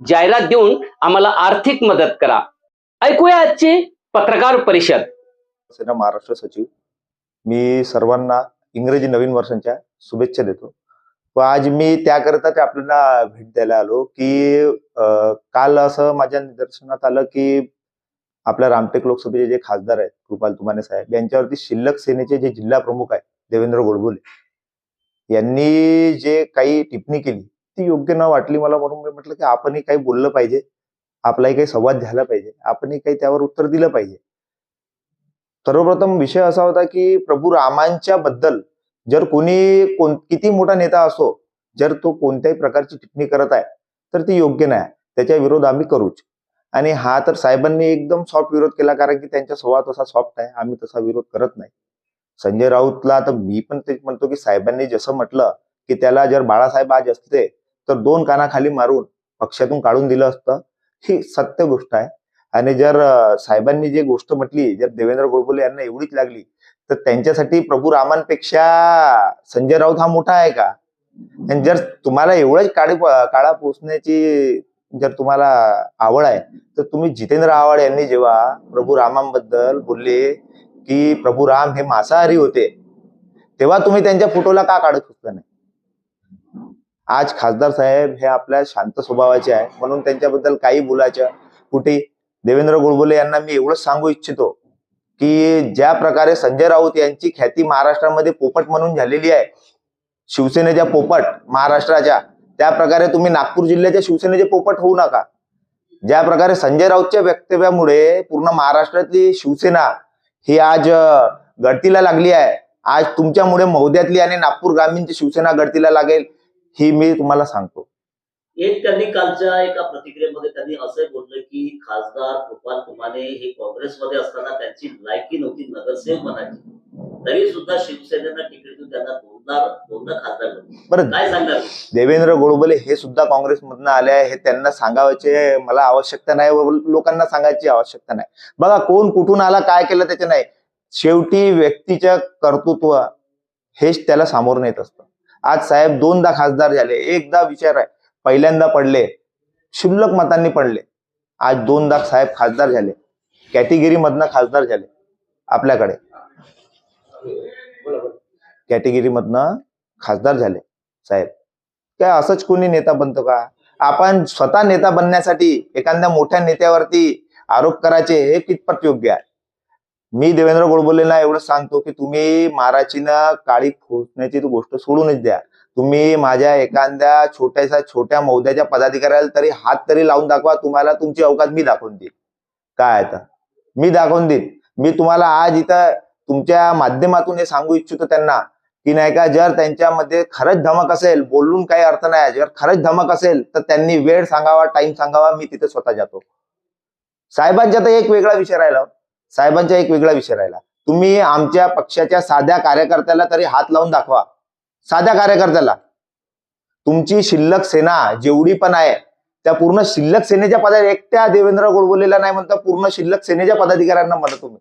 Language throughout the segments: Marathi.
जाहिरात देऊन आम्हाला आर्थिक मदत करा. ऐकूया आजची पत्रकार परिषद. महाराष्ट्र सचिव मी सर्वांना इंग्रजी नवीन वर्षांच्या शुभेच्छा देतो. व आज मी त्याकरिताच आपल्याला भेट द्यायला आलो की काल असं माझ्या निदर्शनात आलं की आपल्या रामटेक लोकसभेचे जे खासदार आहेत कृपाल तुमाने साहेब यांच्यावरती शिल्लक सेनेचे जे जिल्हा प्रमुख आहेत देवेंद्र गोडबोले यांनी जे काही टिप्पणी केली ती योग्य न वाटली मला म्हणून मी म्हटलं की आपणही काही बोललं पाहिजे. आपलाही काही संवाद झाला पाहिजे. आपणही काही त्यावर उत्तर दिलं पाहिजे. सर्वप्रथम विषय असा होता की प्रभू रामांच्या बद्दल जर कोणी कोण किती मोठा नेता असो जर तो कोणत्याही प्रकारची टिप्पणी करत आहे तर ती योग्य नाही. त्याच्या विरोध आम्ही करूच. आणि हा तर साहेबांनी एकदम सॉफ्ट विरोध केला कारण की त्यांचा स्वभाव तसा सॉफ्ट आहे. आम्ही तसा विरोध करत नाही. संजय राऊतला तर मी पण तेच म्हणतो की साहेबांनी जसं म्हटलं की त्याला जर बाळासाहेब आज असते तर दोन कानाखाली मारून पक्षातून काढून दिलं असतं. ही सत्य गोष्ट आहे. आणि जर साहेबांनी जी गोष्ट म्हटली जर देवेंद्र गोडबोले यांना एवढीच लागली तर त्यांच्यासाठी प्रभू रामांपेक्षा संजय राऊत हा मोठा आहे का? आणि जर तुम्हाला एवढंच काळी काळा पोचण्याची जर तुम्हाला आवड आहे तर तुम्ही जितेंद्र आव्हाड यांनी जेव्हा प्रभू रामांबद्दल बोलले की प्रभू राम हे मांसाहारी होते तेव्हा तुम्ही त्यांच्या फोटोला का काढत होता नाही? आज खासदार साहेब हे आपल्या शांत स्वभावाचे आहे. म्हणून त्यांच्याबद्दल काही बोलायचं कुठे? देवेंद्र गुळबुले यांना मी एवढंच सांगू इच्छितो की ज्या प्रकारे संजय राऊत यांची ख्याती महाराष्ट्रामध्ये पोपट म्हणून झालेली आहे शिवसेनेच्या पोपट महाराष्ट्राच्या त्या प्रकारे तुम्ही नागपूर जिल्ह्याच्या शिवसेनेचे पोपट होऊ नका. ज्या प्रकारे संजय राऊतच्या वक्तव्यामुळे पूर्ण महाराष्ट्रातली शिवसेना ही आज गळतीला लागली आहे. आज तुमच्यामुळे मौद्यातली आणि नागपूर ग्रामीणची शिवसेना गळतीला लागेल. ही मी तुम्हाला सांगतो. एक त्यांनी कालच्या एका प्रतिक्रियेमध्ये त्यांनी असं बोललं की खासदार गोपाल कुमाने हे काँग्रेसमध्ये असताना त्यांची लायकी नव्हती नगरसेवक बनायची. तरी सुद्धा शिवसेनेनं तिकीट देऊन त्यांना दोनदा दोनदा खासदार. बरं. काय सांगाल? देवेंद्र गोडबोले हे सुद्धा काँग्रेसमधनं आले आहे हे त्यांना सांगायचे मला आवश्यकता नाही व लोकांना सांगायची आवश्यकता नाही. बघा कोण कुठून आला काय केलं त्याचे नाही. शेवटी व्यक्तीचं कर्तृत्व हेच त्याला सामोरं येत असतं. आज साहेब दोनदा खासदार झाले. एकदा विचार आहे. पहिल्यांदा पडले. क्षुल्लक मतांनी पडले. आज दोनदा साहेब खासदार झाले. कॅटेगरी मधनं खासदार झाले. आपल्याकडे. कॅटेगरी मधनं खासदार झाले साहेब. काय असंच कोणी नेता बनतो का? आपण स्वतः नेता बनण्यासाठी एखाद्या मोठ्या नेत्यावरती आरोप करायचे हे कितपत योग्य आहे? मी देवेंद्र गोडबोलेला एवढं सांगतो की तुम्ही महाराजीनं काळी खोचण्याची गोष्ट सोडूनच द्या. तुम्ही माझ्या एखाद्या छोट्याशा छोट्या मौद्याच्या पदाधिकाऱ्याला तरी हात तरी लावून दाखवा तुम्हाला तुमची अवकाश मी दाखवून देईन. काय आता? मी दाखवून देईन. मी तुम्हाला आज इथं तुमच्या माध्यमातून हे सांगू इच्छितो त्यांना की नाही का जर त्यांच्यामध्ये खरंच धमक असेल बोलून काही अर्थ नाही जर खरंच धमक असेल तर त्यांनी वेळ सांगावा टाइम सांगावा मी तिथे स्वतः जातो. साहेबांच्या तर एक वेगळा विषय राहिला. साहेबांचा एक वेगळा विषय राहिला. तुम्ही आमच्या पक्षाच्या साध्या कार्यकर्त्याला तरी हात लावून दाखवा. साध्या कार्यकर्त्याला. तुमची शिल्लक सेना जेवढी पण आहे त्या पूर्ण शिल्लक सेनेच्या पदा एकट्या देवेंद्र गोडबोलेला नाही म्हणता पूर्ण शिल्लक सेनेच्या पदाधिकाऱ्यांना म्हणा तुम्ही.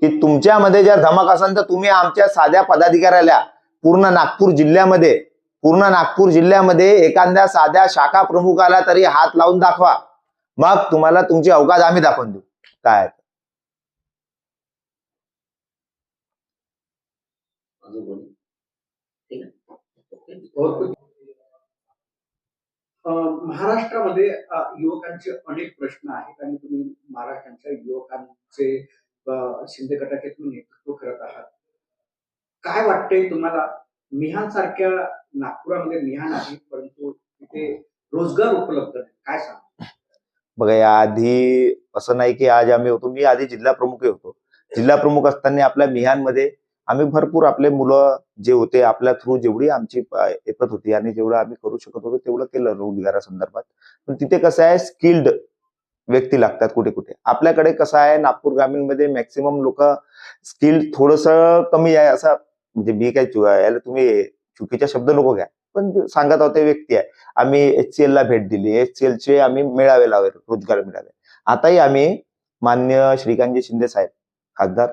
की तुमच्यामध्ये जर धमक असेल तर तुम्ही आमच्या साध्या पदाधिकाऱ्याला पूर्ण नागपूर जिल्ह्यामध्ये पूर्ण नागपूर जिल्ह्यामध्ये एखाद्या साध्या शाखा प्रमुखाला तरी हात लावून दाखवा. मग तुम्हाला तुमची अवकाश आम्ही दाखवून देऊ. काय? कोणी ठीक आहे? ओके. महाराष्ट्रामध्ये युवकांचे अनेक प्रश्न आहेत आणि तुम्ही महाराष्ट्राच्या युवकांचे शिंदे गटाचे तुम्ही नेतृत्व करत आहात. काय वाटतंय तुम्हाला? मिहान सारख्या नागपुरामध्ये मिहान आहे परंतु तिथे रोजगार उपलब्ध नाही. काय सांग बघा याआधी असं नाही की आज आम्ही होतो. मी आधी जिल्हा प्रमुख होतो. जिल्हा प्रमुख असताना आपल्या मिहानमध्ये आम्ही भरपूर आपले मुलं जे होते आपल्या थ्रू जेवढी आमची एकत होती आणि जेवढं आम्ही करू शकत होतो तेवढं केलं रोजगारासंदर्भात पण तिथे कसं आहे स्किल्ड व्यक्ती लागतात कुठे कुठे. आपल्याकडे कसं आहे नागपूर ग्रामीणमध्ये मॅक्सिमम लोक स्किल्ड थोडस कमी आहे असं म्हणजे मी काय याला तुम्ही चुकीचा शब्द नको घ्या. पण सांगत आहोत ते व्यक्ती आहे. आम्ही एच ला भेट दिली. एच चे आम्ही मेळावे लावले रोजगार मिळावे. आताही आम्ही मान्य श्रीकांतजी शिंदे साहेब खासदार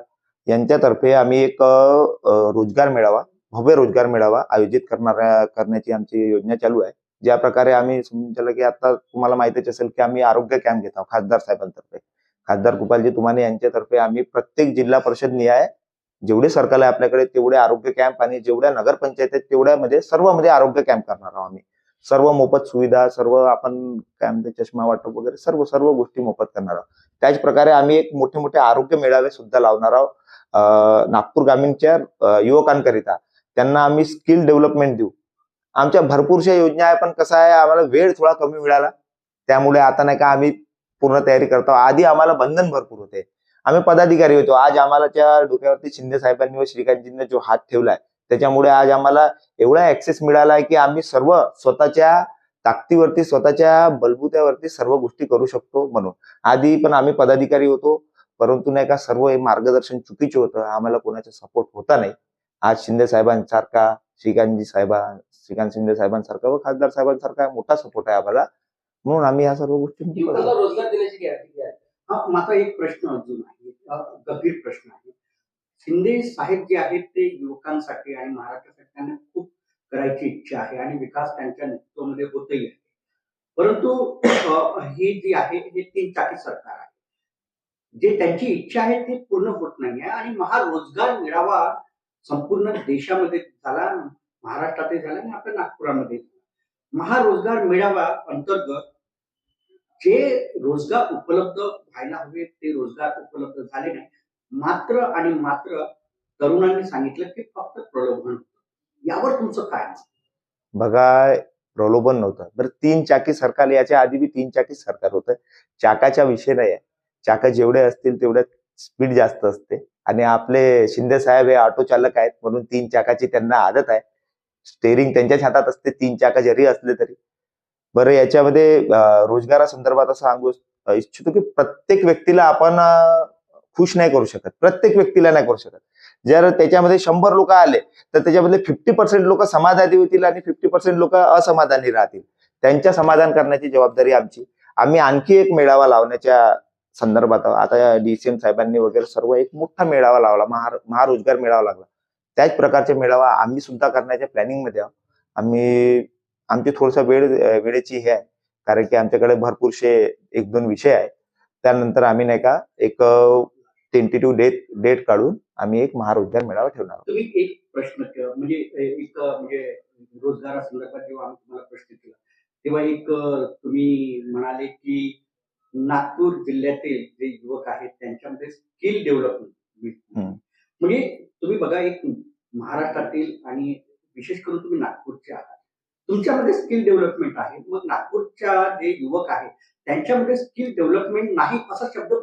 यांच्यातर्फे आम्ही एक रोजगार मेळावा भव्य रोजगार मेळावा आयोजित करणार करण्याची आमची योजना चालू आहे. ज्या प्रकारे आम्ही समजून की आता तुम्हाला माहितीच असेल की आम्ही आरोग्य कॅम्प घेत आहोत खासदार साहेबांतर्फे. खासदार गोपालजी तुमाने यांच्यातर्फे आम्ही प्रत्येक जिल्हा परिषद निहाय जेवढे सरकार आहे आपल्याकडे तेवढे आरोग्य कॅम्प आणि जेवढ्या नगरपंचायत आहेत तेवढ्यामध्ये सर्वमध्ये आरोग्य कॅम्प करणार आहोत आम्ही. सर्व मोफत सुविधा सर्व आपण काय म्हणते चष्मा वाटप वगैरे सर्व सर्व गोष्टी मोफत करणार आहोत. त्याच प्रकारे आम्ही एक मोठे मोठे आरोग्य मेळावे सुद्धा लावणार आहोत. नागपूर ग्रामीणच्या युवकांकरिता. त्यांना आम्ही स्किल डेव्हलपमेंट देऊ. आमच्या भरपूरशा योजना आहे पण कसं आहे आम्हाला वेळ थोडा कमी मिळाला. त्यामुळे आता नाही का आम्ही पूर्ण तयारी करतो आधी आम्हाला बंधन भरपूर होते. आम्ही पदाधिकारी होतो. आज आम्हाला त्या डोक्यावरती शिंदे साहेबांनी व श्रीकांतजींनी जो हात ठेवलाय त्याच्यामुळे आज आम्हाला एवढा ऍक्सेस मिळाला आहे की आम्ही सर्व स्वतःच्या ताकदीवरती स्वतःच्या बलबुत्यावरती सर्व गोष्टी करू शकतो म्हणून. आधी पण आम्ही पदाधिकारी होतो परंतु नाही का सर्व हे मार्गदर्शन चुकीचे होतं आम्हाला कोणाचा सपोर्ट होता नाही. आज शिंदे साहेबांसारखा श्रीकांतजी साहेबां श्रीकांत शिंदे साहेबांसारखा व खासदार साहेबांसारखा मोठा सपोर्ट आहे आम्हाला. म्हणून आम्ही या सर्व गोष्टी माझा एक प्रश्न अजून आहे गंभीर प्रश्न आहे. शिंदे साहेब जे आहेत ते युवकांसाठी आणि महाराष्ट्रासाठी त्यांना खूप करायची इच्छा आहे आणि विकास त्यांच्या नेतृत्वामध्ये होतही आहे. परंतु ही जी आहे हे तीन चाकी सरकार आहे. जे त्यांची इच्छा आहे ते पूर्ण होत नाही आहे आणि महारोजगार मेळावा संपूर्ण देशामध्ये झाला महाराष्ट्रातही झाला आणि आपल्या नागपुरामध्ये झाला. महारोजगार मेळावा अंतर्गत जे रोजगार उपलब्ध व्हायला हवे ते रोजगार उपलब्ध झाले नाही. मात्र आणि मात्र तरुणांनी सांगितलं की फक्त प्रलोभन. यावर तुमचं काय बघा प्रलोभन नव्हतं. बरं तीन चाकी सरकार याच्या आधी बी तीन चाकी सरकार होतं. चाकाच्या विषय नाही आहे चाका जेवढे असतील तेवढ्या स्पीड जास्त असते. आणि आपले शिंदे साहेब हे ऑटो चालक आहेत म्हणून तीन चाकाची त्यांना आदत आहे. स्टेरिंग त्यांच्याच हातात असते तीन चाका जरी असले तरी. बरं याच्यामध्ये रोजगारासंदर्भात असं सांगू इच्छितो की प्रत्येक व्यक्तीला आपण खुश नाही करू शकत. प्रत्येक व्यक्तीला नाही करू शकत. जर त्याच्यामध्ये शंभर लोक आले तर त्याच्यामध्ये फिफ्टी पर्सेंट लोक समाधानी होतील आणि फिफ्टी पर्सेंट लोक असमाधानी राहतील. त्यांच्या समाधान करण्याची जबाबदारी आमची. आम्ही आणखी एक मेळावा लावण्याच्या संदर्भात आता डीसीएम साहेबांनी वगैरे सर्व एक मोठा मेळावा लावला महार महारोजगार मेळावा लागला. त्याच प्रकारचे मेळावा आम्ही सुद्धा करण्याच्या प्लॅनिंगमध्ये आहोत. आम्ही आमची थोडसा वेळ वेळेची हे आहे. कारण की आमच्याकडे भरपूरसे एक दोन विषय आहे. त्यानंतर आम्ही नाही का एक टेंटेटिव्ह डेट डेट काढून आम्ही एक महारोजगार मेळावा ठेवणार आहोत. तुम्ही एक प्रश्न केला म्हणजे एक म्हणजे रोजगारासंदर्भात जेव्हा आम्ही तुम्हाला प्रश्न केला तेव्हा एक तुम्ही म्हणाले की नागपूर जिल्ह्यातील जे युवक आहेत त्यांच्यामध्ये स्किल. डेव्हलपमेंट म्हणजे तुम्ही बघा एक महाराष्ट्रातील आणि विशेष करून तुम्ही नागपूरचे आहात. तुमच्यामध्ये स्किल डेव्हलपमेंट आहे. मग नागपूरच्या जे युवक आहेत त्यांच्यामध्ये स्किल डेव्हलपमेंट नाही असा शब्द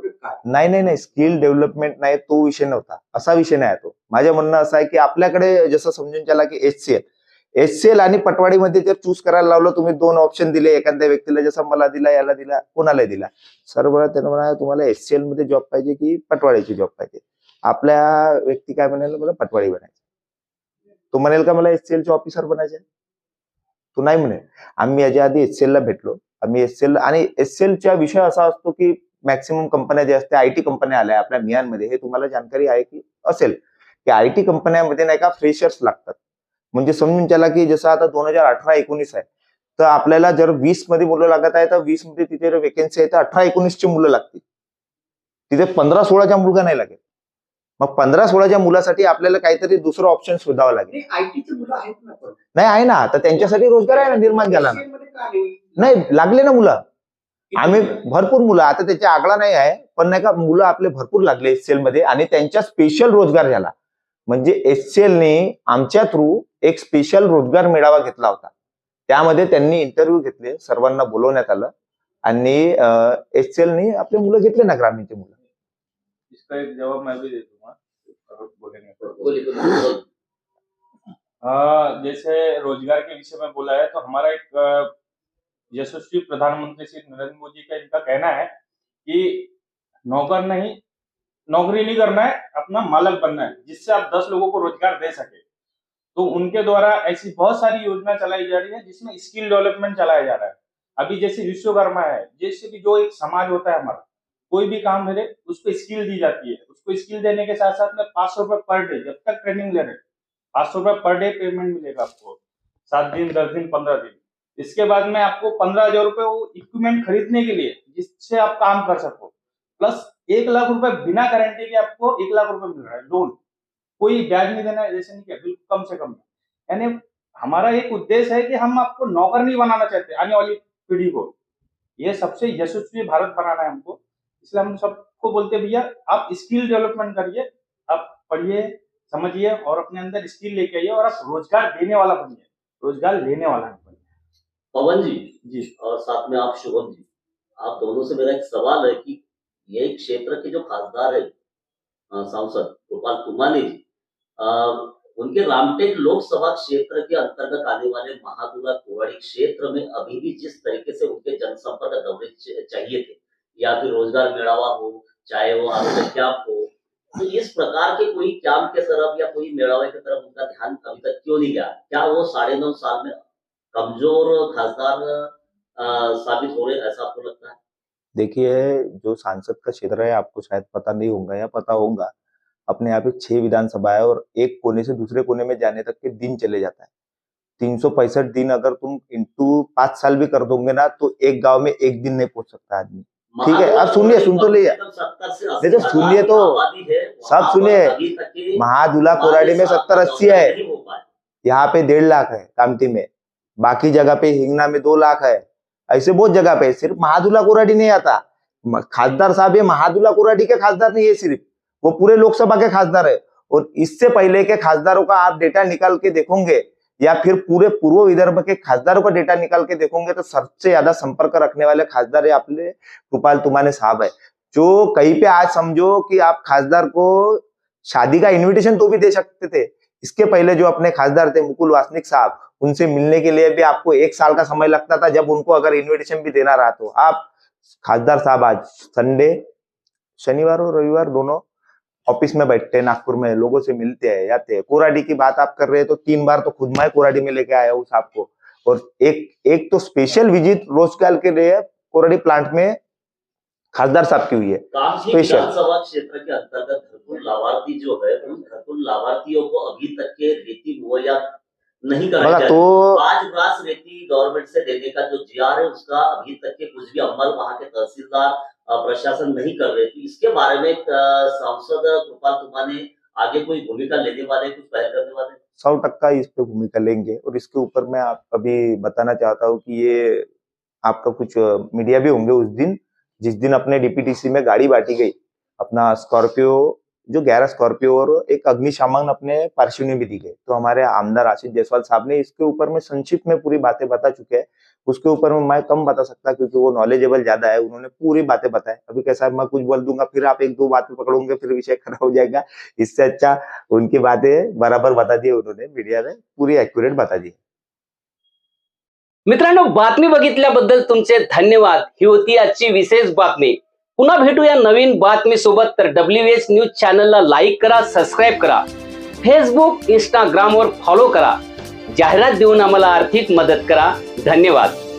नाही नाही नाही. स्किल डेव्हलपमेंट नाही तो विषय नव्हता. असा विषय नाही आहे तो. माझं म्हणणं असं आहे की आपल्याकडे जसं समजून चला की H C L H C L आणि पटवाडीमध्ये जर चूज करायला लावलं तुम्ही दोन ऑप्शन दिले. एखाद्या व्यक्तीला जसं मला दिला याला दिला कोणाला दिला. सर्व त्यानं म्हणा तुम्हाला एच सी एलमध्ये जॉब पाहिजे की पटवाडीची जॉब पाहिजे? आपल्या व्यक्ती काय म्हणेल? मला पटवाडी बनायचे तो म्हणेल का मला एच सी एलचे ऑफिसर बनायचे तो नाही म्हणेल. आम्ही याच्या आधी एच सी ला भेटलो. आम्ही एस सी एल आणि एस सी एलचा विषय असा असतो की मॅक्सिमम कंपन्या ज्या असतात आय टी कंपन्या आल्या आपल्या मियांमध्ये हे तुम्हाला जानकारी आहे की असेल. की आय टी कंपन्यामध्ये नाही का फ्रेशर्स लागतात. म्हणजे समजून त्याला की जसं आता दोन हजार अठरा एकोणीस आहे तर आपल्याला जर वीसमध्ये मुलं लागत आहे तर वीसमध्ये तिथे वेकेन्सी आहे तर अठरा एकोणीसची मुलं लागतील. तिथे पंधरा सोळाच्या मुलगा नाही लागेल. मग पंधरा सोळाच्या मुलासाठी आपल्याला काहीतरी दुसरं ऑप्शन शोधावं लागेल. नाही आहे ना. तर त्यांच्यासाठी रोजगार आहे ना निर्माण झाला ना. नाही? लागले ना मुलं. आम्ही? भरपूर मुलं. आता त्याच्या आकडा नाही आहे पण नाही का मुलं आपले भरपूर लागले एच मध्ये आणि त्यांच्या स्पेशल रोजगार झाला. म्हणजे एच ने आमच्या थ्रू एक स्पेशल रोजगार मेळावा घेतला होता. त्यामध्ये त्यांनी इंटरव्ह्यू घेतले सर्वांना बोलवण्यात आलं आणि एच ने आपले मुलं घेतले ना ग्रामीणचे मुलं. इसका एक जवाब मैं भी दे दूँगा. अ, जैसे रोज़गार के विषय में बोला है तो हमारा एक यशस्वी प्रधानमंत्री श्री नरेंद्र मोदी का इनका कहना है कि नौकर नहीं नौकरी नहीं करना है अपना मालक बनना है जिससे आप दस लोगों को रोज़गार दे सके। तो उनके द्वारा ऐसी बहुत सारी योजना चलाई जा रही है जिसमें स्किल डेवलपमेंट चलाया जा रहा है। अभी जैसे विश्वकर्मा है जैसे भी जो एक समाज होता है हमारा कोई भी काम करे उसको स्किल दी जाती है। उसको स्किल देने के साथ साथ में पाँच सौ रुपए पर डे जब तक ट्रेनिंग ले रहे पाँच सौ रुपए पर डे पेमेंट मिलेगा आपको। सात दिन, दस दिन, पंद्रह दिन। इसके बाद में आपको पंद्रह हज़ार रुपए वो इक्विपमेंट खरीदने के लिए, जिससे आप काम कर सको। प्लस एक लाख रुपए बिना गारंटी के आपको एक लाख रुपए मिल रहा है लोन कोई ब्याज नहीं देना जैसे नहीं किया, बिल्कुल कम से कम। यानी हमारा एक उद्देश्य है कि हम आपको नौकर नहीं बनाना चाहते आने वाली पीढ़ी को। ये सबसे यशस्वी भारत बनाना है हमको। इसलिए हम सबको बोलते हैं भैया आप स्किल डेवलपमेंट करिए आप पढ़िए समझिए और अपने अंदर स्किल लेके आइए और आप रोज़गार देने वाला बनिए रोज़गार लेने वाला नहीं बनिए। पवन जी जी। और साथ में आप शुभम जी आप दोनों से मेरा एक सवाल है कि ये क्षेत्र के जो खासदार है सांसद गोपाल कुमानी जी अ, उनके रामटेक लोकसभा क्षेत्र के अंतर्गत आने वाले महादुरा कोवाड़ी क्षेत्र में अभी भी जिस तरीके से उनके जनसंपर्क दौरे चाहिए थे या फिर रोज़गार मेड़ावा हो, चाहे वो कैंप हो तो इस प्रकार के कोई कैंप के तरफ़ या कोई मेड़ावे की तरफ़ उनका ध्यान अभी तक क्यों नहीं गया? क्या वो साढ़े नौ साल में कमज़ोर खासदार साबित हो रहे ऐसा आपको लगता है? देखिए, जो सांसद का क्षेत्र है, आपको शायद पता नहीं होगा या पता होगा, अपने यहाँ पे छह विधानसभा है और एक कोने से दूसरे कोने में जाने तक के दिन चले जाता है। तीन सौ पैंसठ दिन अगर तुम इंटू पाँच साल भी कर दोगे ना तो एक गाँव में एक दिन नहीं पहुँच सकता आदमी। ठीक है, अब सुनिए, सुन तो लिए। नहीं तो सुनिए तो, सब सुनिए। महादुला कोराडी में सत्तर अस्सी है। यहाँ पे डेढ़ लाख है कामती में। बाकी जगह पे हिंगना में दो लाख है। ऐसे बहुत जगह पे सिर्फ़ महादुला कोराडी नहीं आता। खासदार साहब ये महादुला कोराडी के खासदार नहीं है सिर्फ़ वो पूरे लोकसभा के खासदार है। और इससे पहले के खासदारों का आप डेटा निकाल के देखोगे या फिर पूरे पूर्व विदर्भ के खासदारों का डेटा निकाल के देखोगे तो सबसे ज़्यादा संपर्क रखने वाले खासदार है अपने गोपाल तुमाने साहब है। जो कहीं पे आज समझो कि आप खासदार को शादी का इनविटेशन तो भी दे सकते थे। इसके पहले जो अपने खासदार थे मुकुल वासनिक साहब, उनसे मिलने के लिए भी आपको एक साल का समय लगता था जब उनको अगर इनविटेशन भी देना रहा तो। आप खासदार साहब आज संडे शनिवार और रविवार दोनों ऑफ़िस में बैठते हैं नागपुर में लोगों से मिलते हैं जाते हैं। कोराडी की बात आप कर रहे हैं तो तीन बार तो खुद मैं कोराडी में लेके आया हूँ साहब को। और एक एक तो स्पेशल विज़िट रोज़गार के लिए कोराडी प्लांट में खासदार साहब की हुई है. विधानसभा क्षेत्र के अंतर्गत घरकुल लाभार्थी जो है उन घरकुल लाभार्थियों को अभी तक के रेती मुहैया नहीं जा तो पाँच ग्रास रेती गवर्नमेंट से देने का जो जीआर है उसका अभी तक के कुछ भी अमल वहाँ के तहसीलदार प्रशासन नहीं कर रहे। थे इसके बारे में सांसद गोपाल तुमाने आगे कोई भूमिका लेने वाले, कुछ पहल करने वाले? सौ टक्का इस पे भूमिका लेंगे और इसके ऊपर मैं आप, अभी बताना चाहता हूँ कि ये आपका कुछ मीडिया भी होंगे उस दिन, जिस दिन अपने डीपीटीसी में गाड़ी बांटी गई। अपना स्कॉर्पियो जो ग्यारह स्कॉर्पियो और एक अग्निशामन अपने पार्षद में भी दी गई। तो हमारे आमदार आशीष जायसवाल साहब ने इसके ऊपर में संक्षिप्त में पूरी बातें बता चुके हैं। उसके ऊपर में कम बता सकता क्योंकि वो नॉलेजेबल ज़्यादा है, उन्होंने पूरी बातें बताए अभी कैसा है, मैं कुछ बोल दूँगा, फिर आप एक दो बातें पकड़ोगे, फिर विषय खराब हो जाएगा। इससे अच्छा उनकी बातें बराबर बता दी उन्होंने मीडिया ने पूरी एक्युरेट बता दी। मित्रांनो, बातमी बघितल्याबद्दल तुमचे धन्यवाद। ही होती आजची विशेष बातमी. पुन्हा भेटूया नवीन बातमी सोबत डब्ल्यू एच न्यूज़ चॅनलला लाईक करा सबस्क्राईब करा. फेसबुक इंस्टाग्रामवर फॉलो करा. जाहिरात देऊन आम्हाला आर्थिक मदत करा. धन्यवाद.